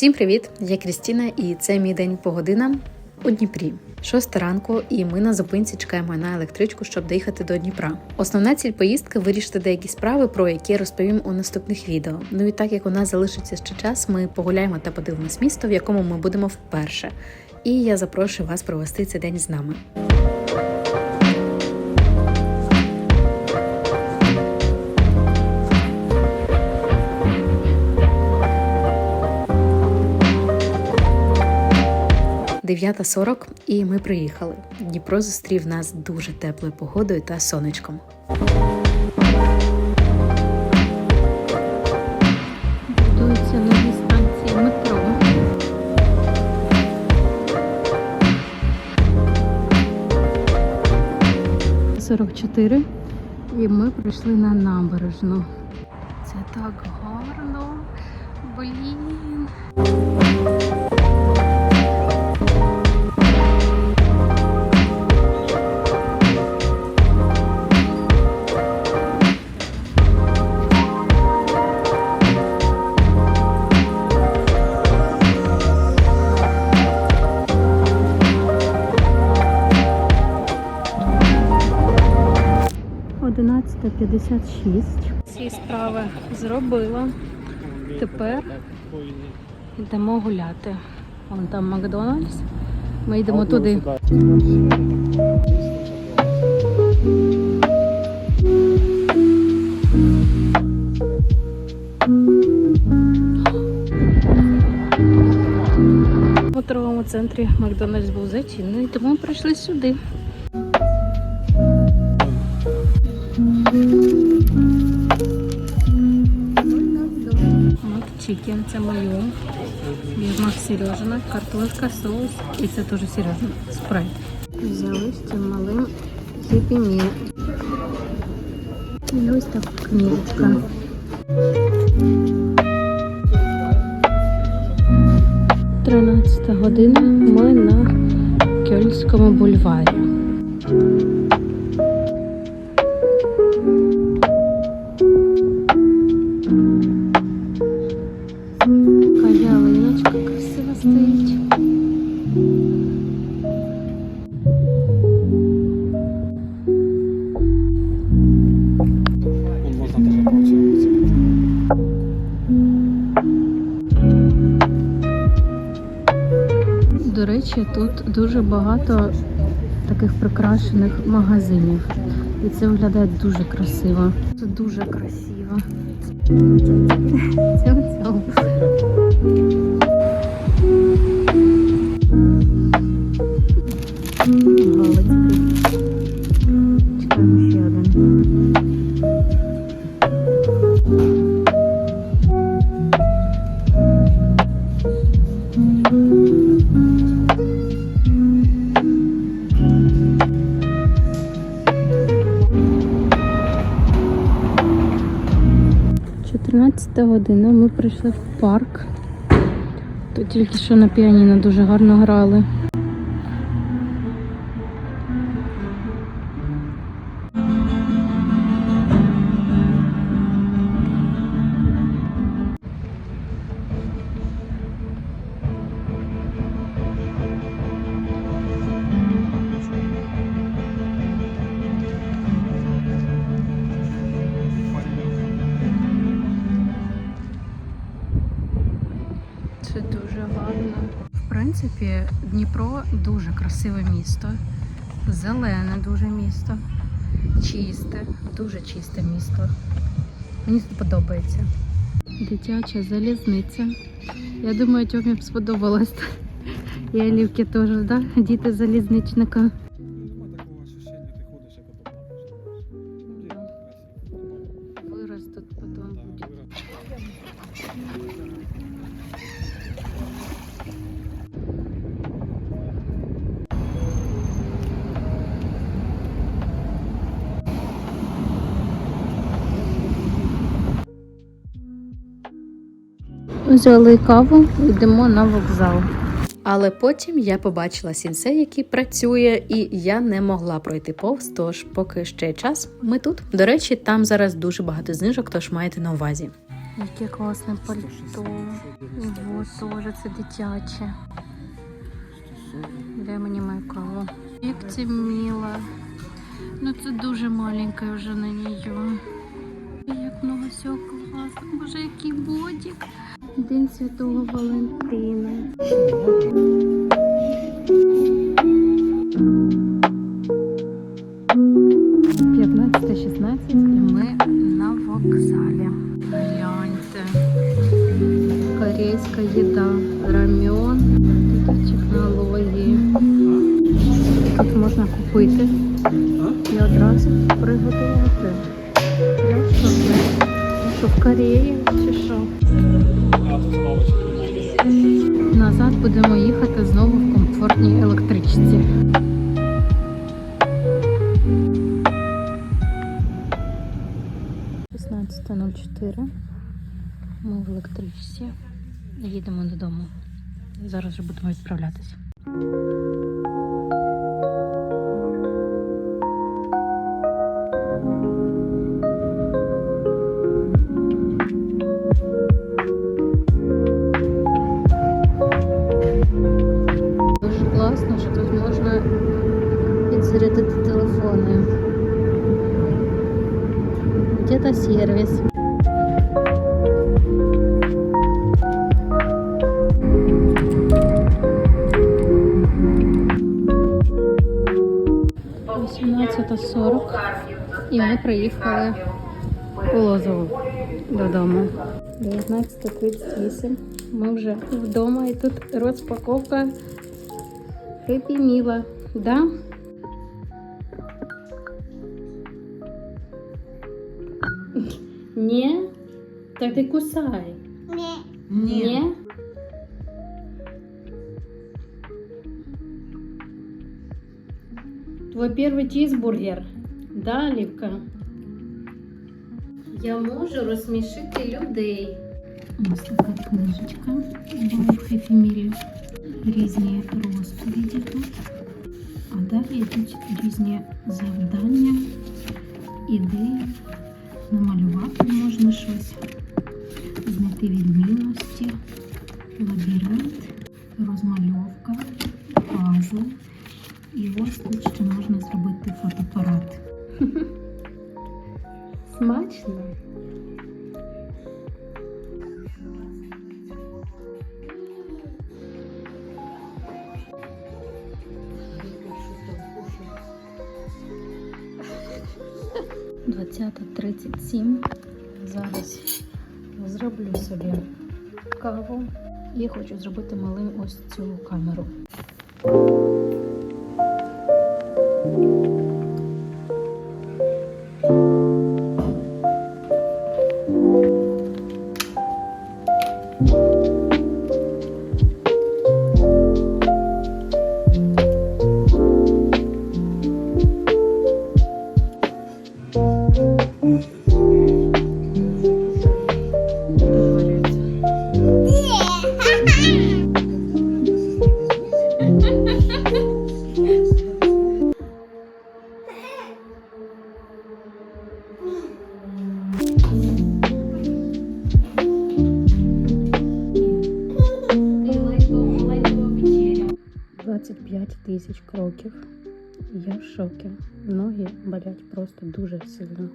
Всім привіт! Я Крістіна, і це мій день по годинам у Дніпрі. Шоста ранку, і ми на зупинці чекаємо на електричку, щоб доїхати до Дніпра. Основна ціль поїздки вирішити деякі справи, про які розповім у наступних відео. Ну і так як у нас залишиться ще час, ми погуляємо та подивимось місто, в якому ми будемо вперше. І я запрошую вас провести цей день з нами. Дев'ята сорок, і ми приїхали. Дніпро зустрів нас дуже теплою погодою та сонечком. Будуються нові станції метро. Сорок чотири. І ми прийшли на набережну. Це так гарно. Блін. Одинадцята п'ятдесят шість. Всі справи зробила. Тепер йдемо гуляти. Вон там Макдональдс. Ми йдемо туди. У торговому центрі Макдональдс був зачинений, тому прийшли сюди. Макчикен, це моє. Бігмак Сережина, картошка, соус і це теж Сережина. Спрайт. Взяли з цим малим хіпі міл. І ось так книжечка. Тринадцята година. Ми на Кьольському бульварі. Речі, тут дуже багато таких прикрашених магазинів. І це виглядає дуже красиво. Це дуже красиво. Цьом-цьом. 13 година ми прийшли в парк. Тут тільки що на піаніно дуже гарно грали. Принципі, Дніпро дуже красиве місто. Зелене дуже місто. Чисте, дуже чисте місто. Мені тут подобається. Дитяча залізниця. Я думаю, Тьомі б сподобалось. І Олівки теж, да? Діти залізничника. Взяли каву, йдемо на вокзал. Але потім я побачила сінсей, який працює, і я не могла пройти повз. Тож, поки ще час, ми тут. До речі, там зараз дуже багато знижок, тож маєте на увазі. Яке класне пальто. І теж це дитяче. Де мені мою каву? Як це мило. Ну це дуже маленьке вже на неї. Як много всього класно. Боже, який бодік. День Святого Валентина. П'ятнадцяте, 16 ми на вокзалі. Гляньте. Корейська їда, рамен, такі технології. Тут можна купити і одразу приготувати. Що в Кореї будемо їхати знову в комфортній електричці. «16.04. Ми в електричці. Їдемо додому. Зараз вже будемо відправлятися. Где-то сорок. І ми приїхали у Лозову додому. 19.38. Ми вже вдома і тут розпаковка Хеппі Міла. Да? Ні? Так ти кусай. Ні. Ні? Твой перший чізбургер. Да, Лівка? Я можу розсмішити людей. Ось така книжечка. Була в Happy Meal. Різні розповіді тут. А далі йдуть різні завдання, ідеї. Намалювати можна щось, знайти відмінності, лабіринт, розмальовка, пазл. І ось тут ще можна зробити фотоапарат. 20.37. Зараз зроблю собі каву і хочу зробити малим ось цю камеру. Тисяч кроків. Я в шокі. Ноги болять просто дуже сильно.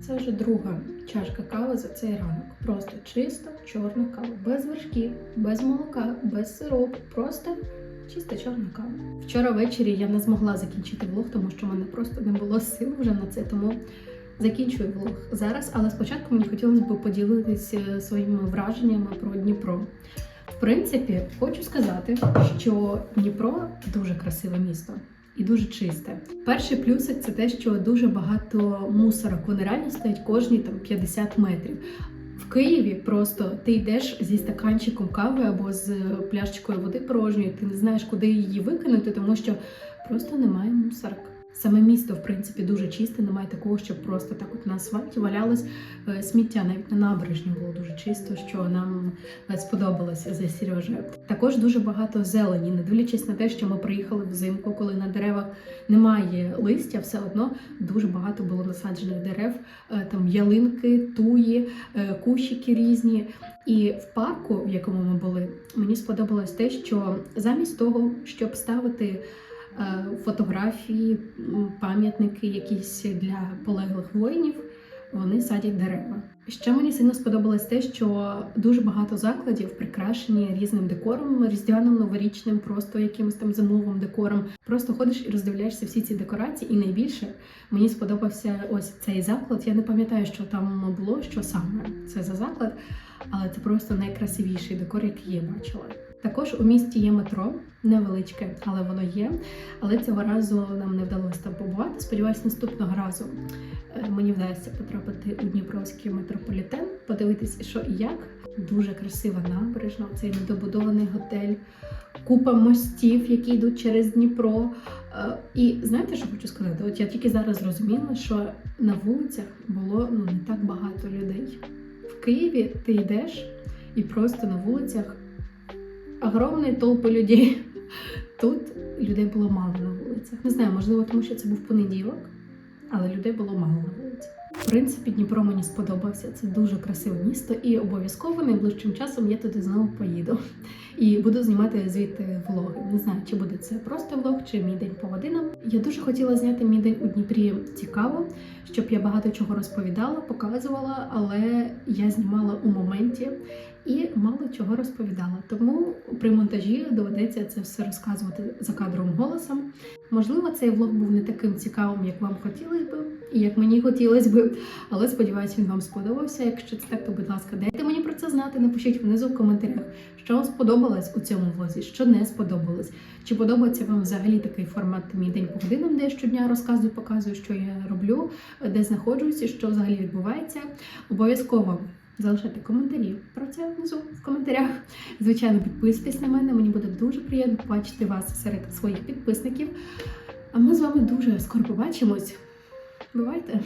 Це вже друга чашка кави за цей ранок. Просто чиста чорна кава, без вершків, без молока, без сиропу. Просто чиста чорна кава. Вчора ввечері я не змогла закінчити влог, тому що в мене просто не було сил вже на це. Тому закінчую влог зараз. Але спочатку мені хотілося б поділитися своїми враженнями про Дніпро. Принципі, хочу сказати, що Дніпро дуже красиве місто і дуже чисте. Перший плюсик це те, що дуже багато мусорок. Вони реально стоять кожні там 50 метрів. В Києві просто ти йдеш зі стаканчиком кави або з пляшечкою води порожньої, ти не знаєш, куди її викинути, тому що просто немає мусорок. Саме місто, в принципі, дуже чисте, немає такого, щоб просто так от на асфальті валялось е, сміття. Навіть на набережні було дуже чисто, що нам е, сподобалося за Сережею. Також дуже багато зелені, не дивлячись на те, що ми приїхали взимку, коли на деревах немає листя, все одно дуже багато було насаджених дерев, е, там ялинки, туї, кущики різні. І в парку, в якому ми були, мені сподобалось те, що замість того, щоб ставити фотографії, пам'ятники якісь для полеглих воїнів, вони садять дерева. Ще мені сильно сподобалось те, що дуже багато закладів прикрашені різним декором, різдвяним, новорічним, просто якимось там зимовим декором. Просто ходиш і роздивляєшся всі ці декорації. І найбільше мені сподобався ось цей заклад. Я не пам'ятаю, що там було, що саме це за заклад, але це просто найкрасивіший декор, який я бачила. Також у місті є метро, невеличке, але воно є. Але цього разу нам не вдалося там побувати. Сподіваюсь, наступного разу е, мені вдасться потрапити у Дніпровський метрополітен, подивитися, що і як. Дуже красива набережна, цей недобудований готель, купа мостів, які йдуть через Дніпро. Е, І знаєте, що хочу сказати? От я тільки зараз зрозуміла, що на вулицях було ну не так багато людей. В Києві ти йдеш і просто на вулицях огромні толпи людей. Тут людей було мало на вулицях. Не знаю, можливо, тому що це був понеділок, але людей було мало на вулиці. В принципі, Дніпро мені сподобався. Це дуже красиве місто, і обов'язково найближчим часом я туди знову поїду. І буду знімати звідти влоги. Не знаю, чи буде це просто влог, чи мій день по годинам. Я дуже хотіла зняти мій день у Дніпрі цікаво, щоб я багато чого розповідала, показувала, але я знімала у моменті і мало чого розповідала. Тому при монтажі доведеться це все розказувати за кадровим голосом. Можливо, цей влог був не таким цікавим, як вам хотілося би, і як мені хотілося би, але сподіваюся, він вам сподобався. Якщо це так, то будь ласка, дайте мені про це знати. Напишіть внизу в коментарях, що вам сподобалось у цьому влозі, що не сподобалось. Чи подобається вам взагалі такий формат мій день по годинам, де я щодня розказую, показую, що я роблю, де знаходжуся, що взагалі відбувається. Обов'язково залишайте коментарі про це внизу в коментарях. Звичайно, підписуйтесь на мене. Мені буде дуже приємно побачити вас серед своїх підписників. А ми з вами дуже скоро побачимось. Бувайте!